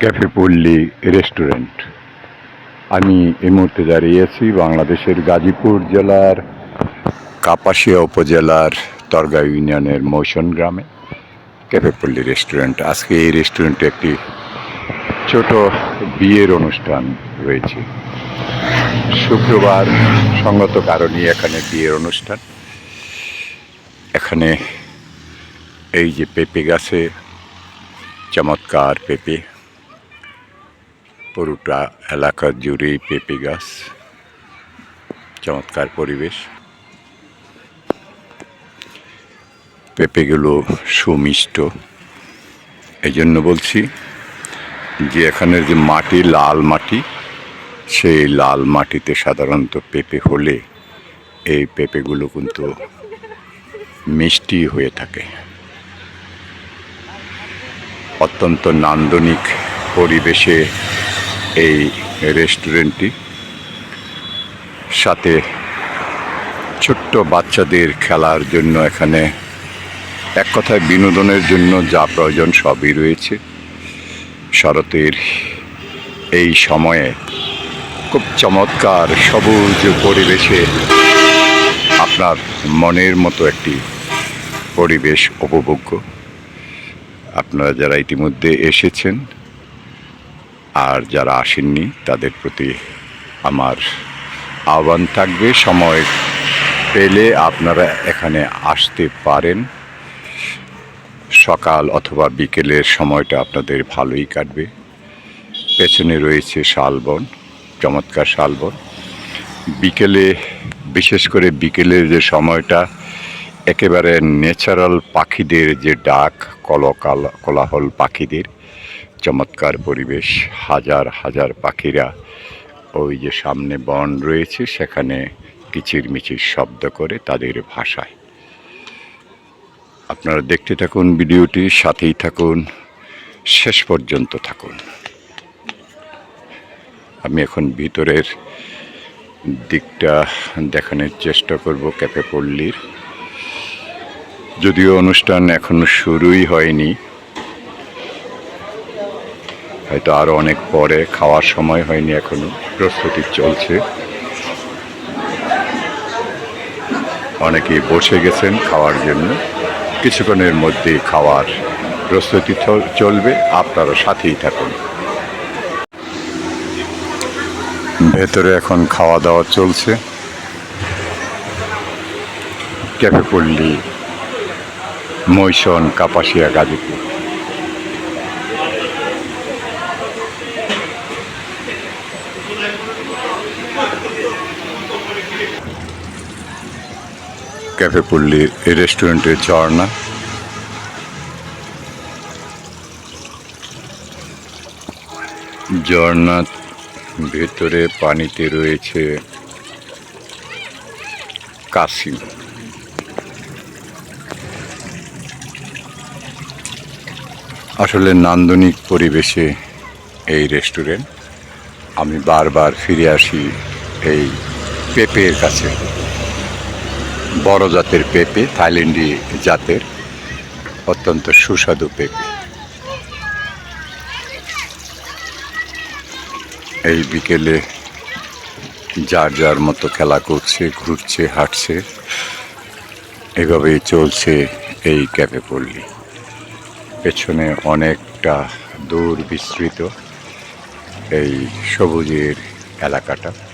Cafe পল্লী restaurant আমি এই মুহূর্তে দাঁড়িয়ে আছি বাংলাদেশের গাজীপুর জেলার কাপাসিয়া উপজেলার তরগা ইউনিয়নের মৌসন গ্রামে ক্যাফে পল্লী রেস্টুরেন্ট আজকে এই রেস্টুরেন্টে একটি ছোট বিয়ের অনুষ্ঠান রয়েছে। শুক্রবার সঙ্গত কারণে এখানে বিয়ের অনুষ্ঠান। এখানে এই যে পেঁপে গাছে চমৎকার পেঁপে পুরোটা এলাকা জুড়েই পেঁপে গাছ। চমৎকার পরিবেশ। পেঁপেগুলো সুমিষ্ট। এই জন্য বলছি যে এখানের যে মাটি, লাল মাটি, সেই লাল মাটিতে সাধারণত পেঁপে হলে এই পেঁপেগুলো কিন্তু মিষ্টি হয়ে থাকে। অত্যন্ত নান্দনিক পরিবেশে এই রেস্টুরেন্টটি সাথে ছোট্ট বাচ্চাদের খেলার জন্য এখানে এক কথায় বিনোদনের জন্য যা প্রয়োজন সবই রয়েছে। শরতের এই সময়ে খুব চমৎকার সবুজ পরিবেশে আপনার মনের মতো একটি পরিবেশ উপভোগ্য। আপনারা যারা ইতিমধ্যে এসেছেন আর যারা আসেননি, তাদের প্রতি আমার আহ্বান থাকবে। সময় পেলে আপনারা এখানে আসতে পারেন। সকাল অথবা বিকেলের সময়টা আপনাদের ভালোই কাটবে। পেছনে রয়েছে শালবন, চমৎকার শালবন। বিকেলে, বিশেষ করে বিকেলের যে সময়টা, একেবারে ন্যাচারাল পাখিদের যে ডাক, কলকাল কোলাহল পাখিদের চমৎকার পরিবেশ, হাজার হাজার পাখিরা ওই যে সামনে বন রয়েছে, সেখানে কিচিরমিচির শব্দ করে তাদের ভাষায়। আপনারা দেখতে থাকুন ভিডিওটি, সাথেই থাকুন, শেষ পর্যন্ত থাকুন। আমি এখন ভিতরের দিকটা দেখানোর চেষ্টা করব ক্যাফে পল্লীর। যদিও অনুষ্ঠান এখনও শুরুই হয়নি হয়তো আরও অনেক পরে খাওয়ার সময় হয়নি এখনও। প্রস্তুতি চলছে। অনেকেই বসে গেছেন খাওয়ার জন্য। কিছুক্ষণের মধ্যে খাওয়ার প্রস্তুতি চল- চলবে। আপনারা সাথেই থাকুন। ভেতরে এখন খাওয়া দাওয়া চলছে। ক্যাফে পল্লী মৈশন কাপাসিয়া, গাজীপুর। ক্যাফে পল্লীর এই রেস্টুরেন্টের ঝর্ণা ঝর্ণা ভেতরে পানিতে রয়েছে কাশিম। আসলে নান্দনিক পরিবেশে এই রেস্টুরেন্ট। আমি বারবার ফিরে আসি এই পেঁপের কাছে। বড় জাতের পেঁপে, থাইল্যান্ডি জাতের, অত্যন্ত সুস্বাদু পেঁপে। এই বিকেলে যার যার মতো খেলা করছে, ঘুরছে, হাঁটছে, এভাবেই চলছে এই ক্যাফে পল্লী। পেছনে অনেকটা দূর বিস্তৃত এই সবুজের এলাকাটা।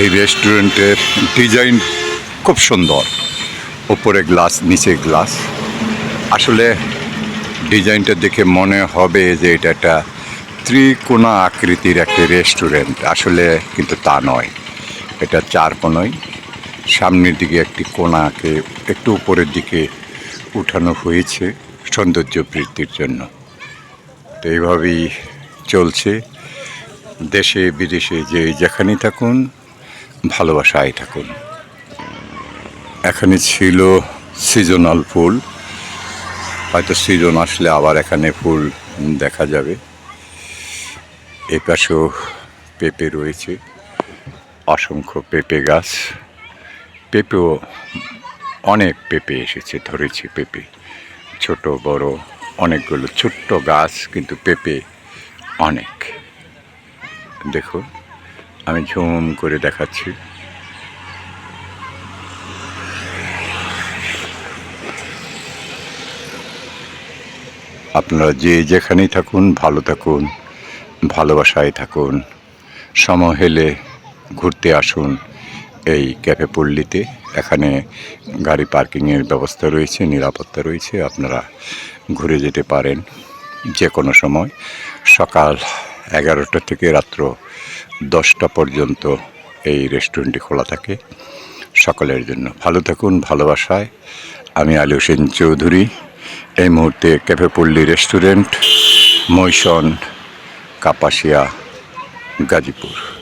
এই রেস্টুরেন্টের ডিজাইন খুব সুন্দর। ওপরে গ্লাস, নিচে গ্লাস। আসলে ডিজাইনটা দেখে মনে হবে যে এটা একটা ত্রিকোণা আকৃতির একটি রেস্টুরেন্ট। আসলে কিন্তু তা নয়। এটা চার কোণই সামনের দিকে একটি কোণাকে একটু উপরের দিকে উঠানো হয়েছে সৌন্দর্য বৃদ্ধির জন্য। তো এইভাবেই চলছে। দেশে, বিদেশে যে যেখানেই থাকুন ভালোবাসায় থাকুন এখানে ছিল সিজনাল ফুল। হয়তো সিজন আসলে আবার এখানে ফুল দেখা যাবে। এ পাশেও পেঁপে রয়েছে। অসংখ্য পেঁপে গাছ। পেঁপেও অনেক পেঁপে এসেছে, ধরেছে পেঁপে। ছোট, বড়, অনেকগুলো ছোট্ট গাছ, কিন্তু পেঁপে অনেক। দেখুন। আমি ঝুম করে দেখাচ্ছি। আপনারা যে যেখানেই থাকুন, ভালো থাকুন, ভালোবাসায় থাকুন সময় হেলে ঘুরতে আসুন এই ক্যাফে পল্লীতে। এখানে গাড়ি পার্কিংয়ের ব্যবস্থা রয়েছে, নিরাপত্তা রয়েছে, আপনারা ঘুরে যেতে পারেন যে কোনো সময়। সকাল এগারোটা থেকে রাত্র দশটা পর্যন্ত এই রেস্টুরেন্টটি খোলা থাকে সকলের জন্য। ভালো থাকুন, ভালোবাসায়। আমি আলী হোসেন চৌধুরী। এই মুহূর্তে ক্যাফে পল্লী রেস্টুরেন্ট মৈশন কাপাসিয়া, গাজীপুর।